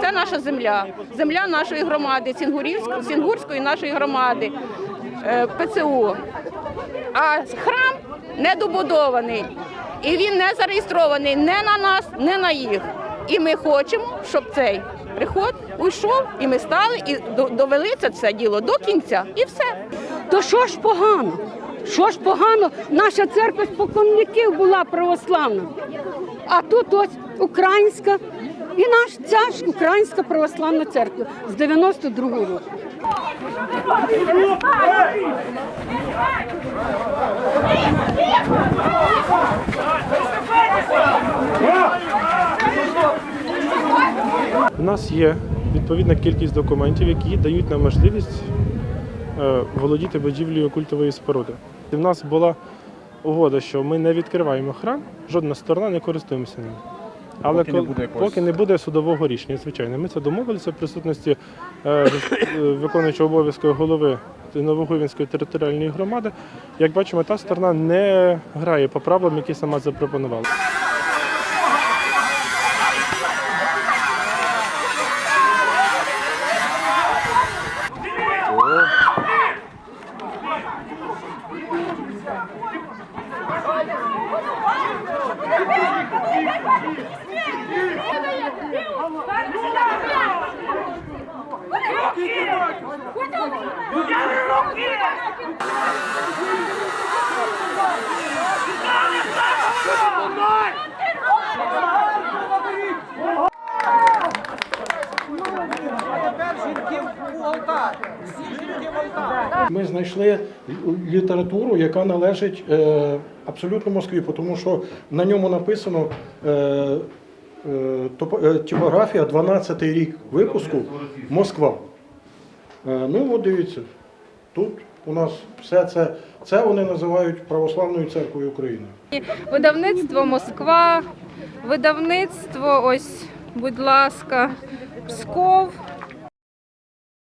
Це наша земля, земля нашої громади, Сінгурської нашої громади, е, ПЦУ. А храм недобудований. І він не зареєстрований не на нас, не на їх. І ми хочемо, щоб цей приход уйшов, і ми стали і довели це все діло до кінця. І все. То що ж погано? Що ж погано? Наша церква споконвіків була православна. А тут ось українська. І наш ця ж українська православна церква з 92-го року. У нас є відповідна кількість документів, які дають нам можливість е, володіти будівлею культової споруди. І в нас була угода, що ми не відкриваємо храм, жодна сторона не користуємося ним. Але Поки не кол- буде якогось- поки не буде судового рішення, звичайно. Ми це домовилися в присутності е, е, виконуючого обов'язку голови Новогувінської територіальної громади. Як бачимо, та сторона не грає по правилам, які сама запропонувала. Руки! Руки! Руки! Ми знайшли літературу, яка належить е, абсолютно Москві, тому що на ньому написано е, е, типографія 12 рік випуску Москва. Е, ну, от дивіться, тут у нас все це, це вони називають Православною церквою України. Видавництво Москва, видавництво, ось, будь ласка, Псков,